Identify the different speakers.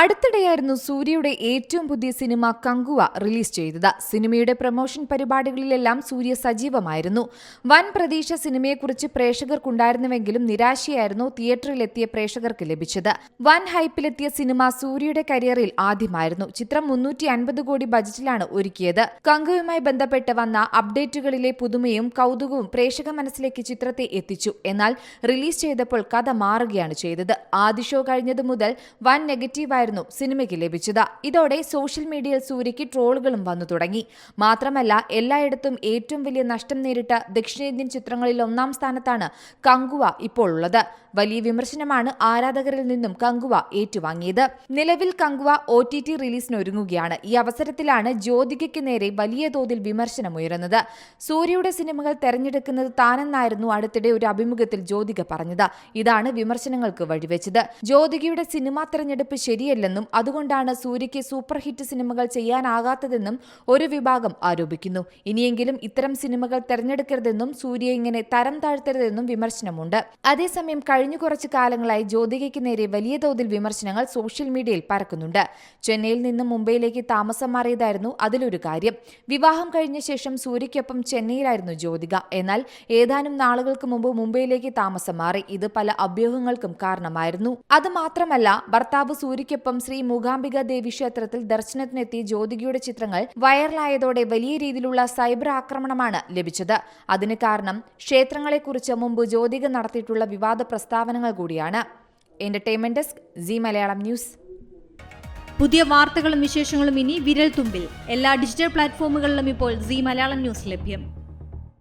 Speaker 1: അടുത്തിടെയായിരുന്നു സൂര്യയുടെ ഏറ്റവും പുതിയ സിനിമ കങ്കുവ റിലീസ് ചെയ്തത്. സിനിമയുടെ പ്രൊമോഷൻ പരിപാടികളിലെല്ലാം സൂര്യ സജീവമായിരുന്നു. വൻ പ്രതീക്ഷ സിനിമയെക്കുറിച്ച് പ്രേക്ഷകർക്കുണ്ടായിരുന്നുവെങ്കിലും നിരാശയായിരുന്നു തിയേറ്ററിലെത്തിയ പ്രേക്ഷകർക്ക് ലഭിച്ചത്. വൻ ഹൈപ്പിലെത്തിയ സിനിമ സൂര്യയുടെ കരിയറിൽ ആദ്യമായിരുന്നു. ചിത്രം മുന്നൂറ്റി അൻപത് കോടി ബജറ്റിലാണ് ഒരുക്കിയത്. കങ്കുവുമായി ബന്ധപ്പെട്ട് വന്ന അപ്ഡേറ്റുകളിലെ പുതുമയും കൗതുകവും പ്രേക്ഷക മനസ്സിലേക്ക് ചിത്രത്തെ എത്തിച്ചു. എന്നാൽ റിലീസ് ചെയ്തപ്പോൾ കഥ മാറുകയാണ് ചെയ്തത്. ആദ്യ ഷോ കഴിഞ്ഞതു മുതൽ വൻ നെഗറ്റീവായിരുന്നു സിനിമയ്ക്ക് ലഭിച്ചത്. ഇതോടെ സോഷ്യൽ മീഡിയയിൽ സൂര്യയ്ക്ക് ട്രോളുകളും വന്നു തുടങ്ങി. മാത്രമല്ല എല്ലായിടത്തും ഏറ്റവും വലിയ നഷ്ടം നേരിട്ട ദക്ഷിണേന്ത്യൻ ചിത്രങ്ങളിൽ ഒന്നാം സ്ഥാനത്താണ് കങ്കുവ ഇപ്പോൾ ഉള്ളത് വലിയ വിമർശനമാണ് ആരാധകരിൽ നിന്നും കങ്കുവ ഏറ്റുവാങ്ങിയത്. നിലവിൽ കങ്കുവ ഒ ടി ടി റിലീസിനൊരുങ്ങുകയാണ്. ഈ അവസരത്തിലാണ് ജ്യോതികയ്ക്ക് നേരെ വലിയ തോതിൽ വിമർശനമുയരുന്നത്. സൂര്യയുടെ സിനിമകൾ തെരഞ്ഞെടുക്കുന്നത് താനെന്നായിരുന്നു അടുത്തിടെ ഒരു അഭിമുഖത്തിൽ ജ്യോതിക പറഞ്ഞത്. ഇതാണ് വിമർശനങ്ങൾക്ക് വഴിവെച്ചത്. ജ്യോതികയുടെ സിനിമാ തെരഞ്ഞെടുപ്പ് ശരിയല്ലെന്നും അതുകൊണ്ടാണ് സൂര്യയ്ക്ക് സൂപ്പർ ഹിറ്റ് സിനിമകൾ ചെയ്യാനാകാത്തതെന്നും ഒരു വിഭാഗം ആരോപിക്കുന്നു. ഇനിയെങ്കിലും ഇത്തരം സിനിമകൾ തെരഞ്ഞെടുക്കരുതെന്നും സൂര്യ ഇങ്ങനെ തരം താഴ്ത്തരുതെന്നും വിമർശനമുണ്ട്. അതേസമയം കഴിഞ്ഞ കുറച്ച് കാലങ്ങളായി ജ്യോതികയ്ക്ക് നേരെ വലിയ തോതിൽ വിമർശനങ്ങൾ സോഷ്യൽ മീഡിയയിൽ പരക്കുന്നുണ്ട്. ചെന്നൈയിൽ നിന്ന് മുംബൈയിലേക്ക് താമസം മാറിയതായിരുന്നു അതിലൊരു കാര്യം. വിവാഹം കഴിഞ്ഞ ശേഷം സൂര്യയ്ക്കൊപ്പം ചെന്നൈയിലായിരുന്നു ജ്യോതിക. എന്നാൽ ഏതാനും നാളുകൾക്ക് മുമ്പ് മുംബൈയിലേക്ക് താമസം മാറി. ഇത് പല അഭ്യൂഹങ്ങൾക്കും കാരണമായിരുന്നു. അത് മാത്രമല്ല ഭർത്താവ് സൂര്യയ്ക്കൊപ്പം ശ്രീ മൂകാംബിക ദേവി ക്ഷേത്രത്തിൽ ദർശനത്തിനെത്തിയ ജ്യോതികയുടെ ചിത്രങ്ങൾ വൈറലായതോടെ വലിയ രീതിയിലുള്ള സൈബർ ആക്രമണമാണ് ലഭിച്ചത്. അതിന് കാരണം ക്ഷേത്രങ്ങളെക്കുറിച്ച് മുമ്പ് ജ്യോതിക നടത്തിയിട്ടുള്ള വിവാദ പ്രസ്താവനകൾ കൂടിയാണ്. Entertainment desk Zee Malayalam news
Speaker 2: പുതിയ വാർത്തകളും വിശേഷങ്ങളും ഇനി വിരൽ തുമ്പിൽ എല്ലാ ഡിജിറ്റൽ പ്ലാറ്റ്ഫോമുകളിലും ഇപ്പോൾ സി മലയാളം ന്യൂസ് ലഭ്യം.